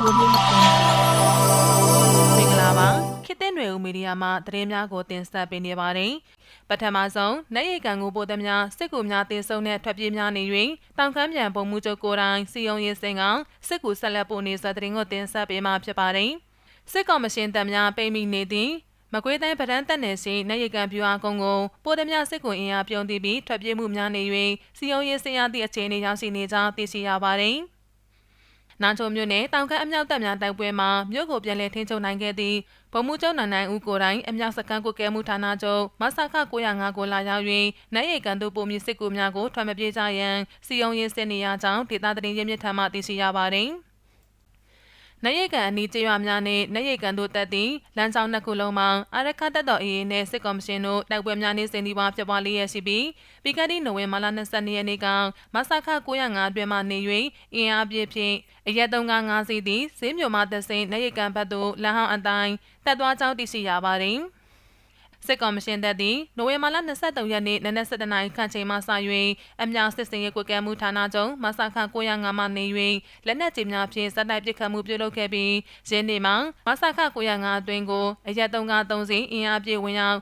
ကိုရင်းတင်မင်္ဂလာပါခေတ်သစ်နွယ်ဦးမီဒီယာမှသတင်းများကိုတင်ဆက်ပေးနေပါတယ်ပထမဆုံးနိုင်ရိတ်ကန်ကိုပို့သည်များစစ်ကူများတင်ဆုံတဲ့ထွက်ပြေးများနေ၍တောင်ကမ်းပြန်ပုံမှုချုပ်ကိုယ်တိုင်စီယုံရေးစင်ကစစ်ကူဆက်လက်ပို့နေသောသတင်းကိုတင်ဆက်ပေးမှာဖြစ်ပါတယ်စစ်ကော်မရှင်တပ်များပိတ်မိနေသည့်မကွေးတိုင်းဗဒန်းတက်နယ်ရှိနိုင်ရိတ်ကန်ပြူအားကုန်းကိုပို့သည်များစစ်ကူအင်အားပြုံးတည်ပြီးထွက်ပြေးမှုများနေ၍စီယုံရေးစင်ရသည့်အခြေအနေရောက်ရှိနေကြောင်းသိရှိရပါတယ်။ နာချိုမြို့နယ်တောင်ကမ်းအမြောက်တပ်များတိုက်ပွဲမှာမြို့ကိုပြန်လည်ထိန်းချုပ်နိုင်ခဲ့သည့်ဗိုလ်မှူးချုပ်နိုင်နိုင်ဦးကိုယ်တိုင်အမြောက်စခန်းကိုကဲမှုဌာနချုပ်မဆခ905ကိုလာရောက်၍နိုင်ရိတ်ကန်တို့ပုံမြင့်စစ်ကူများကိုထွက်မပြေးကြရန်စီယုံရေးစစ်နေရကြောင်းဒေသသတင်းရင်းမြစ်ထံမှသိရှိရပါတယ်။ နရိတ်ကန်အနီးကျေးရွာများနှင့်နရိတ်ကန်တို့တပ်သည့်လမ်းကြောင်းနှစ်ခုလုံးမှာအာရခတပ်တော်အေးနှင့်စစ်ကော်မရှင်တို့တိုက်ပွဲများနှင့်စင်ဒီပွားဖြစ်ပွားလျက်ရှိပြီးပြီးခဲ့သည့်နိုဝင်ဘာလ22ရက်နေ့ကမဆခ905အတွင်းမှနေ၍အင်အားပြည့်ဖြင့်အရက်သုံးကား5စီးသည့်ဈေးမြို့မှသက်စိန်နရိတ်ကန်ဘက်သို့လမ်းဟောင်းအတိုင်းတက်သွားကြောင်းသိရှိရပါသည်။ စစ်ကော်မရှင်တပ်သည်နိုဝင်ဘာလ23ရက်နေ့နနက်7:00နာရီခန့်ချိန်မှစ၍အမြောက်စစ်စင်ရေးကွက်ကဲမှုဌာနချုပ်မဆခ905မှနေ၍လက်နက်ကြီးများဖြင့်စက်တိုက်ပစ်ခတ်မှုပြုလုပ်ခဲ့ပြီးယင်းနေ့မှာမဆခ905အတွင်းကိုအရက်3ကား3စီးအင်အားပြည့်ဝင်ရောက်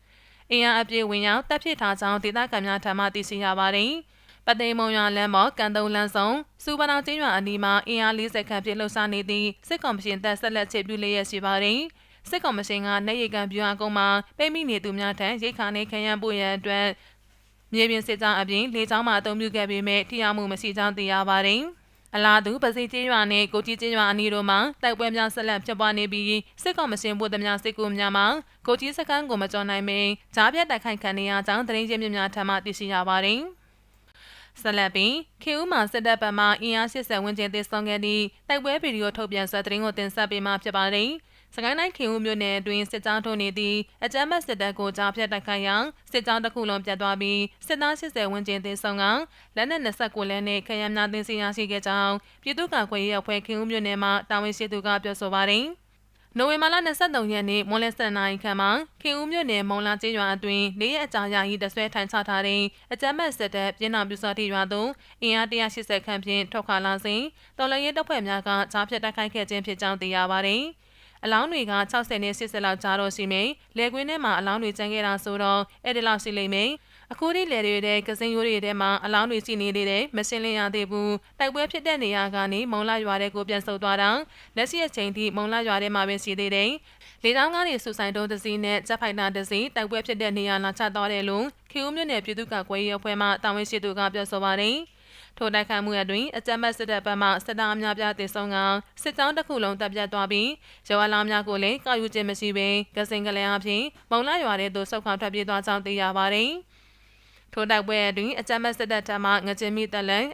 အင်အားအပြည့်ဝင်ရောက်တပ်ဖြစ်ထားကြောင်းဒေသခံများထံမှသိရှိရပါသည်ပသိမ်မုံရွာလမ်းပေါ်ကန်တုံလမ်းဆောင်စူပနာကျင်းရွာအနီးမှာအင်အား40ခန့်ပြည့်လှုပ်ရှားနေသည့်စစ်ကောင်ရှင်တပ်ဆက်လက်ချေပြုလျက်ရှိပါသည်။ စစ်ကောင်မရှင်ကနေရိတ်ကန်ပြူဟာကုန်းမှာပိတ်မိနေသူများထံရိတ်ခါနေခရမ်းပို့ရန်အတွက်မြေပြင်စစ်ကြောင်းအပြင်လေကြောင်းမှအသုံးပြုခဲ့ပေမဲ့ထိရောက်မှုမရှိကြောင်းသိရပါတယ်။အလားတူပစိကျေးရွာနဲ့ကိုကြီးကျေးရွာအနီးတို့မှာတိုက်ပွဲများဆက်လက်ဖြစ်ပွားနေပြီးစစ်ကောင်မရှင်ဗိုလ်သမ ्या စစ်ကူများမှာကိုကြီးစခန်းကိုမကျော်နိုင်မင်းဂျားပြတ်တိုက်ခိုက်ခံနေရကြောင်းသတင်းရင်းမြစ်များထံမှသိရှိရပါတယ်။ဆက်လက်ပြီးခေဦးမှာစစ်တပ်ဘက်မှအင်အား80ဝန်းကျင်သေဆုံးခဲ့သည့်တိုက်ပွဲဗီဒီယိုထုတ်ပြန်စွာသတင်းကိုတင်ဆက်ပေးမှာဖြစ်ပါတယ်။ စကိုင်းတိုင်းခင်ဦးမြို့နယ်အတွင်းစစ်ကြောင်းထုတ်နေသည့်အကြမ်းဖက်စစ်တပ်ကိုကြားဖြတ်တိုက်ခိုက်ရာစစ်ကြောင်းတစ်ခုလုံးပြတ်သွားပြီးစစ်သား80ဝန်းကျင်သေဆုံးကလက်နက်29လက်နဲ့ခရမ်းများသိမ်းဆည်းရရှိခဲ့ကြောင်းပြည်သူ့ကာကွယ်ရေးအဖွဲ့ခင်ဦးမြို့နယ်မှတာဝန်ရှိသူကပြောဆိုပါတယ်။နိုဝင်ဘာလ23ရက်နေ့မွန်လယ်7နာရီခန့်မှာခင်ဦးမြို့နယ်မုံလာကျေးရွာအတွင်းလေးရက်အကြာရာကြီးတဆွဲထိုင်ချထားတဲ့အကြမ်းမဲ့စစ်တပ်ပြည်နာပြူစောတိရွာသို့အင်အား180ခန့်ဖြင့်ထွက်ခွာလာစဉ်တော်လရင်တပ်ဖွဲ့များကကြားဖြတ်တိုက်ခိုက်ခဲ့ခြင်းဖြစ်ကြောင်းသိရပါတယ်။ အလောင်းတွေက60နဲ့80လောက်ကြားတော့ရှိမယ်။လေကွင်းထဲမှာအလောင်းတွေကျန်ခဲ့တာဆိုတော့အဲ့ဒီလောက်ရှိလိမ့်မယ်။အခုဒီလေတွေတဲ့ကစင်ရိုးတွေထဲမှာအလောင်းတွေရှိနေသေးတယ်မရှင်းလင်းရသေးဘူးတိုက်ပွဲဖြစ်တဲ့နေရာကနေမုံလာရွာတဲ့ကိုပြန်ဆုတ်သွားတာလက်ရှိအချိန်ထိမုံလာရွာထဲမှာပဲရှိသေးတယ်လေတောင်းကားတွေစူဆိုင်တုံးတစည်းနဲ့ဂျက်ဖိုက်တာတစည်းတိုက်ပွဲဖြစ်တဲ့နေရာလာချသွားတယ်လို့ခေဦးမြို့နယ်ပြည်သူ့ကာကွယ်ရေးအဖွဲ့မှတာဝန်ရှိသူကပြောဆိုပါတယ် ထိုတိုက်ခိုက်မှုအတွင်းအကြမ်းဖက်စစ်တပ်ဘက်မှစစ်သားအများပြားသေဆုံးကစစ်ကြောင်းတစ်ခုလုံးတပ်ပြတ်သွားပြီးရွာလာများကိုလည်းကာယူခြင်းမရှိဘဲကစင်ကလေးအဖြစ်မုံလာရွာတဲ့သို့ဆောက်ခွာထွက်ပြေးသွားကြောင်းသိရပါတယ်။ထိုတိုက်ပွဲအတွင်းအကြမ်းဖက်စစ်တပ်ထံမှငကြင်းမိတက်လက်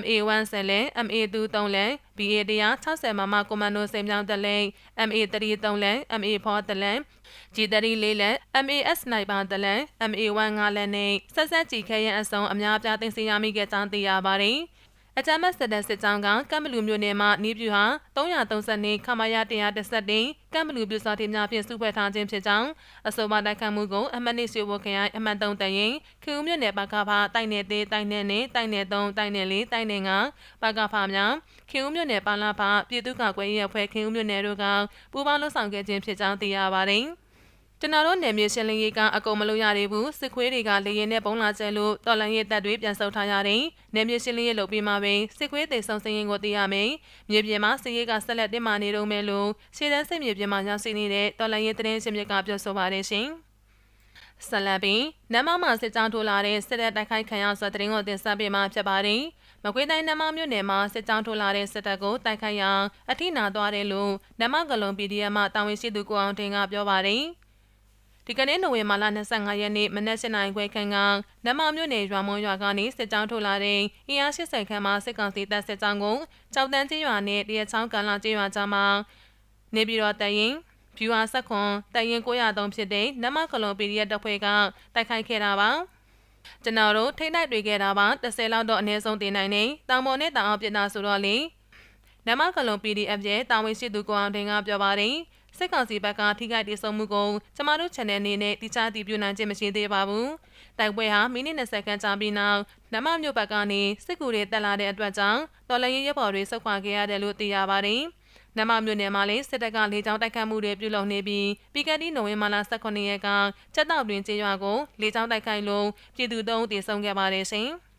MA1 ဆယ်လဲ MA2 3လဲ BA 160မမကွန်မန်ဒိုစိန်ပြောင်းတလဲ MA3 3လဲ MA4 တလဲ G3 4လဲ MAS နိုင်ပါတလဲ MA1 5လဲနဲ့ဆက်ဆက်ကြည့်ခဲရင်အစုံအများပြားသိသိရမိခဲ့ကြောင်းသိရပါတယ်။ အကြမ်းမဲ့စစ်တပ်စစ်ကြောင်းကကမ်ဘလူမြို့နယ်မှနေပြူဟာ330ခမာရ111ကမ်ဘလူပြူစာတီများဖြင့်စုဖွဲ့ထားခြင်းဖြစ်ကြောင်းအဆိုပါတိုက်ခတ်မှုကိုအမတ်နေစီဝခရိုင်အမတ်3တရင်ခင်ဦးမြို့နယ်ပကဖာတိုက်နယ်သေးတိုက်နယ်နဲ့တိုက်နယ်3တိုက်နယ်4တိုက်နယ်5ပကဖာများခင်ဦးမြို့နယ်ပါလာဖပြည်သူ့ကာကွယ်ရေးအဖွဲ့ခင်ဦးမြို့နယ်တို့ကပူးပေါင်းလှုပ်ဆောင်ခဲ့ခြင်းဖြစ်ကြောင်းသိရပါတယ်။ ကျွန်တော်တို့နယ်မြေရှင်းလင်းရေးကအကုန်မလုပ်ရသေးဘူးစစ်ခွေးတွေကလေရင်နဲ့ပုံလာကျဲလို့တော်လန်ရဲ့တပ်တွေပြန်ဆုတ်ထားရတယ်နယ်မြေရှင်းလင်းရေးလုပ်ပြီးမှပဲစစ်ခွေးတေဆုံစင်းရင်ကိုသိရမယ်မြေပြင်မှာစစ်ရေးကဆက်လက်တင်မာနေတော့မယ်လို့ရှေ့တန်းစစ်မြေပြင်မှာရောက်ရှိနေတဲ့တော်လန်ရဲ့သတင်းရှင်မြစ်ကပြောဆိုပါတယ်ရှင်ဆလန်ပင်နမမစစ်ကြောင်းထိုးလာတဲ့စစ်တပ်တိုက်ခိုက်ခံရဆိုတဲ့သတင်းကိုတင်ဆက်ပေးမှာဖြစ်ပါတယ်မကွေးတိုင်းနမမြို့နယ်မှာစစ်ကြောင်းထိုးလာတဲ့စစ်တပ်ကိုတိုက်ခိုက်ရန်အထိနာသွားတယ်လို့နမကလုံ PDF မှတာဝန်ရှိသူကိုအောင်တင်ကပြောပါတယ်။ ဒီကနေ့နိုဝင်ဘာလ25ရက်နေ့မနက်7:00နာရီခွဲခန့်ကနမမြို့နယ်ရွာမုံရွာကနေစစ်ကြောင်းထုတ်လာတဲ့အင်အား80ခန့်မှစစ်ကောင်စီတပ်စစ်ကြောင်းကိုကြောက်တန်းကျေးရွာနဲ့တရချောင်းကန်လာကျေးရွာကြားမှာနေပြည်တော်တရင်ဖြူဟာဆက်ခွန်တရင်903ဖြစ်တဲ့နမကလုံ PDF တပ်ဖွဲ့ကတိုက်ခိုက်ခဲ့တာပါကျွန်တော်တို့ထိတိုက်တွေခဲ့တာပါ30လောက်တော့အနည်းဆုံးတင်နိုင်နေတောင်ပေါ်နဲ့တောင်အောင်ပြစ်တာဆိုတော့လေနမကလုံ PDF ရဲ့တာဝန်ရှိသူကိုအောင်တင်ကပြောပါတယ် စစ်ကောင်စီဘက်ကထိခိုက်ဒေဆုံးမှုကိုကျမတို့ channel အနေနဲ့တိကျတည်ပြုနိုင်ခြင်းမရှိသေးပါဘူး။တိုက်ပွဲဟာမိနစ်20ခန့်ကြာပြီးနောက်နမမြို့ဘက်ကနေစစ်ကူတွေတက်လာတဲ့အတွက်ကြောင့်တော်လရင်ရဲဘော်တွေဆုတ်ခွာခဲ့ရတယ်လို့သိရပါတယ်။နမမြို့နယ်မှာလည်းစစ်တပ်ကလေကြောင်းတိုက်ခတ်မှုတွေပြုလုပ်နေပြီးပြီးခဲ့တဲ့နိုဝင်ဘာလ18ရက်နေ့ကချက်တောက်တွင်ကျေးရွာကိုလေကြောင်းတိုက်ခိုက်လို့ပြည်သူ၃ဦးသေဆုံးခဲ့ပါတယ်ရှင်။